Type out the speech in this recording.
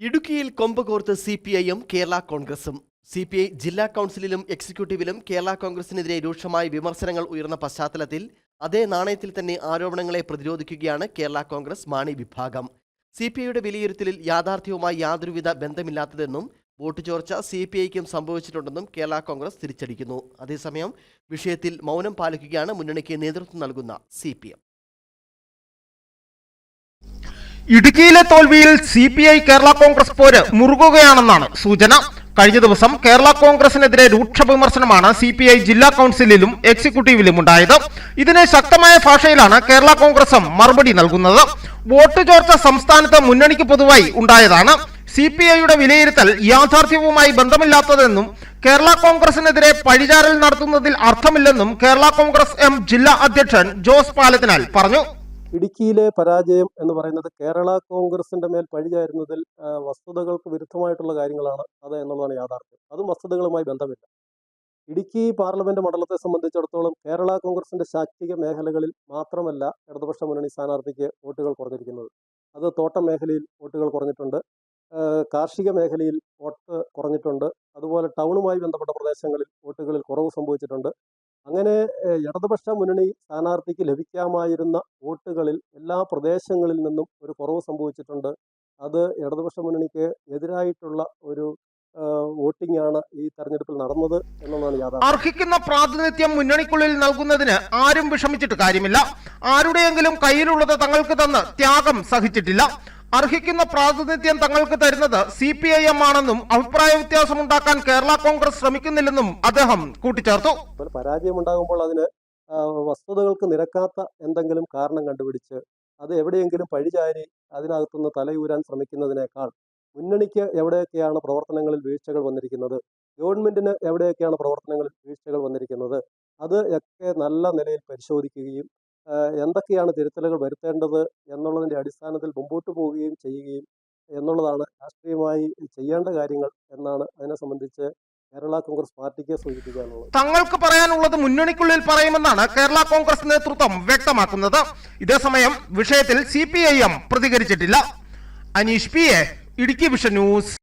ഇടുക്കിയിൽ കൊമ്പ് കോർത്ത് സി പി ഐയും കേരള കോൺഗ്രസും. സി പി ഐ ജില്ലാ കൗൺസിലിലും എക്സിക്യൂട്ടീവിലും കേരള കോൺഗ്രസിനെതിരെ രൂക്ഷമായ വിമർശനങ്ങൾ ഉയർന്ന പശ്ചാത്തലത്തിൽ അതേ നാണയത്തിൽ തന്നെ ആരോപണങ്ങളെ പ്രതിരോധിക്കുകയാണ് കേരള കോൺഗ്രസ് മാണി വിഭാഗം. സി പി ഐയുടെ വിലയിരുത്തലിൽ യാഥാർത്ഥ്യവുമായി യാതൊരുവിധ ബന്ധമില്ലാത്തതെന്നും വോട്ട് ചോർച്ച സി പി ഐക്കും സംഭവിച്ചിട്ടുണ്ടെന്നും കേരള കോൺഗ്രസ് തിരിച്ചടിക്കുന്നു. അതേസമയം വിഷയത്തിൽ മൗനം പാലിക്കുകയാണ് മുന്നണിക്ക് നേതൃത്വം നൽകുന്ന സി പി എം ഇടുക്കിയിലെ തോൽവിയിൽ C P I Kerala Congress പോര് മുറുകുകയാണെന്നാണ് സൂചന. കഴിഞ്ഞ ദിവസം കേരള കോൺഗ്രസിനെതിരെ രൂക്ഷ വിമർശനമാണ് സി പി ഐ ജില്ലാ കൗൺസിലിലും എക്സിക്യൂട്ടീവിലും ഉണ്ടായത്. ഇതിന് ശക്തമായ ഭാഷയിലാണ് കേരള കോൺഗ്രസും മറുപടി നൽകുന്നത്. വോട്ട് ചോർച്ച സംസ്ഥാനത്ത് മുന്നണിക്ക് പൊതുവായി ഉണ്ടായതാണ്. സി പി ഐയുടെ വിലയിരുത്തൽ യാഥാർത്ഥ്യവുമായി ബന്ധമില്ലാത്തതെന്നും കേരള കോൺഗ്രസിനെതിരെ പഴിചാരൽ നടത്തുന്നതിൽ അർത്ഥമില്ലെന്നും കേരള കോൺഗ്രസ് എം ജില്ലാ അധ്യക്ഷൻ ജോസ് പാലത്തിനാൽ പറഞ്ഞു. ഇടുക്കിയിലെ പരാജയം എന്ന് പറയുന്നത് കേരള കോൺഗ്രസിന്റെ മേൽ പഴിചായിരുന്നതിൽ വസ്തുതകൾക്ക് വിരുദ്ധമായിട്ടുള്ള കാര്യങ്ങളാണ് അത് എന്നുള്ളതാണ് യാഥാർത്ഥ്യം. അതും വസ്തുതകളുമായി ബന്ധമില്ല. ഇടുക്കി പാർലമെന്റ് മണ്ഡലത്തെ സംബന്ധിച്ചിടത്തോളം കേരള കോൺഗ്രസിന്റെ ശാക്തിക മേഖലകളിൽ മാത്രമല്ല ഇടതുപക്ഷ മുന്നണി സ്ഥാനാർത്ഥിക്ക് വോട്ടുകൾ കുറഞ്ഞിരിക്കുന്നത്. അത് തോട്ടം മേഖലയിൽ വോട്ടുകൾ കുറഞ്ഞിട്ടുണ്ട്. കാർഷിക മേഖലയിൽ വോട്ട് കുറഞ്ഞിട്ടുണ്ട്. അതുപോലെ ടൗണുമായി ബന്ധപ്പെട്ട പ്രദേശങ്ങളിൽ വോട്ടുകളിൽ കുറവ് സംഭവിച്ചിട്ടുണ്ട്. അങ്ങനെ ഇടതുപക്ഷ മുന്നണി സ്ഥാനാർത്ഥിക്ക് ലഭിക്കാമായിരുന്ന വോട്ടുകളിൽ എല്ലാ പ്രദേശങ്ങളിൽ നിന്നും ഒരു കുറവ് സംഭവിച്ചിട്ടുണ്ട്. അത് ഇടതുപക്ഷ മുന്നണിക്ക് എതിരായിട്ടുള്ള ഒരു വോട്ടിംഗ് ആണ് ഈ തെരഞ്ഞെടുപ്പിൽ നടന്നത് യാഥാർത്ഥ്യം. അർഹിക്കുന്ന പ്രാതിനിധ്യം മുന്നണിക്കുള്ളിൽ നൽകുന്നതിന് ആരും വിഷമിച്ചിട്ട് കാര്യമില്ല. ആരുടെയെങ്കിലും കയ്യിലുള്ളത് തങ്ങൾക്ക് തന്ന് ത്യാഗം സഹിച്ചിട്ടില്ല. അർഹിക്കുന്ന പ്രാതിനിധ്യം തങ്ങൾക്ക് തരുന്നത് സി പി ഐ എം ആണെന്നും അഭിപ്രായ വ്യത്യാസമുണ്ടാക്കാൻ കേരള കോൺഗ്രസ് ശ്രമിക്കുന്നില്ലെന്നും അദ്ദേഹം കൂട്ടിച്ചേർത്തു. പരാജയമുണ്ടാകുമ്പോൾ അതിന് വസ്തുതകൾക്ക് നിരക്കാത്ത എന്തെങ്കിലും കാരണം കണ്ടുപിടിച്ച് അത് എവിടെയെങ്കിലും പഴിചാരി അതിനകത്തുനിന്ന് തലയൂരാൻ ശ്രമിക്കുന്നതിനേക്കാൾ മുന്നണിക്ക് എവിടെയൊക്കെയാണ് പ്രവർത്തനങ്ങളിൽ വീഴ്ചകൾ വന്നിരിക്കുന്നത്? ഗവൺമെന്റിന് എവിടെയൊക്കെയാണ് പ്രവർത്തനങ്ങളിൽ വീഴ്ചകൾ വന്നിരിക്കുന്നത്? അത് ഒക്കെ നല്ല നിലയിൽ പരിശോധിക്കുകയും എന്തൊക്കെയാണ് തിരുത്തലുകൾ വരുത്തേണ്ടത് എന്നുള്ളതിന്റെ അടിസ്ഥാനത്തിൽ മുമ്പോട്ട് പോവുകയും ചെയ്യുകയും എന്നുള്ളതാണ് രാഷ്ട്രീയമായി ചെയ്യേണ്ട കാര്യങ്ങൾ എന്നാണ് അതിനെ സംബന്ധിച്ച് കേരള കോൺഗ്രസ് പാർട്ടിക്ക് സൂചിപ്പിക്കാനുള്ളത്. തങ്ങൾക്ക് പറയാനുള്ളത് മുന്നണിക്കുള്ളിൽ പറയുമെന്നാണ് കേരള കോൺഗ്രസ് നേതൃത്വം വ്യക്തമാക്കുന്നത്. ഇതേസമയം വിഷയത്തിൽ സി പ്രതികരിച്ചിട്ടില്ല. Aneesh P A Idukki vision news.